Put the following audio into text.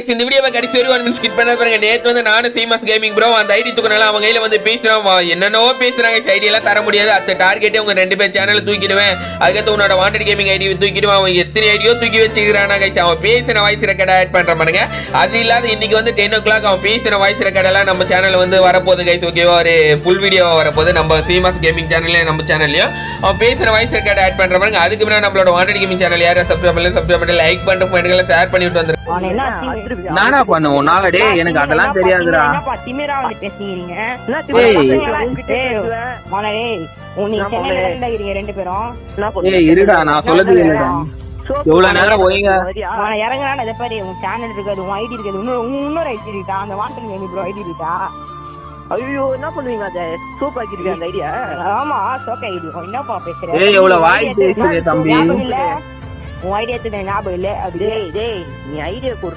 Guys இந்த வீடியோவை கடைசி ஒரு ஒன் மினிட் ஸ்கிப் பண்ண பாருங்க. நேத்து வந்து நானும் சீமாஸ் கேமிங் ப்ரோ அந்த ஐடி தூக்கினால அவங்க கையில வந்து பேசுறோம். வா, என்னென்னவோ பேசுறாங்க. ஐடி எல்லாம் தர முடியாது. அந்த டார்கெட்டே உங்க ரெண்டு பேர் சேனல் தூக்கிடுவேன். அதுக்கடுத்து உன்னோட வாண்டட் கேமிங் ஐடி தூக்கிடுவான். அவன் எத்தனை ஐடியோ தூக்கி வச்சுக்கிறானா கைஸ் அவன் பேசின வாய்ஸ் ரெக்கார்ட் ஆட் பண்ற பாருங்க. அது இல்லாத இன்னைக்கு வந்து டென் ஓ கிளாக் அவன் பேசின வாய்ஸ் ரெக்கார்ட் எல்லாம் நம்ம சேனல் வந்து வரப்போகுது கைஸ் ஓகேவா ஒரு ஃபுல் வீடியோ வரப்போகுது. நம்ம சீமாஸ் கேமிங் சேனல்லையும் நம்ம சேனல்லையும் அவன் பேசின வாய்ஸ் ரெக்கார்ட் ஆட் பண்ற பாருங்க. அதுக்கு முன்னாடி நம்மளோட வாண்டட் கேமிங் சேனல் யாரும் சப்ஸ்கிரைப் பண்ணல சப்ஸ்கிரைப் பண்ணி லைக் பண்ணிட்டு ஃப்ரெண்டுகளை ஷேர் பண்ணிட்டு வந்துருக்கோம் நானா பண்ணுவோம். நாள டேய் எனக்கு அதெல்லாம் தெரியாதுடா. திமிரா வந்து பேசுறீங்க? ரெண்டு பேரும்? ஏய் இருடா நான் சொல்லது இல்லடா எவ்வளவு நேரம் போயிங்க மோனே, இறங்குறான்டா, இதை பாரு, உன் channel இருக்காது, உன் ID இருக்காது, இன்னொரு- உன் இன்னொரு ID இருக்கா, அந்த wanted game bro ID இருக்கா? ஐயோ என்ன பண்ணுவீங்க அதை? சூப் ஆக்கிருக்கீங்க அந்த ஐடியா? ஆமா, இருக்கும். என்னப்பா பேசுற? ஏய், எவ்வளவு வாய் தம்பி. ஞாபகம் இல்ல? உன் எடுத்து ஞாபகம் இல்ல, அப்படி டேய் டேய் நீ ஐடியா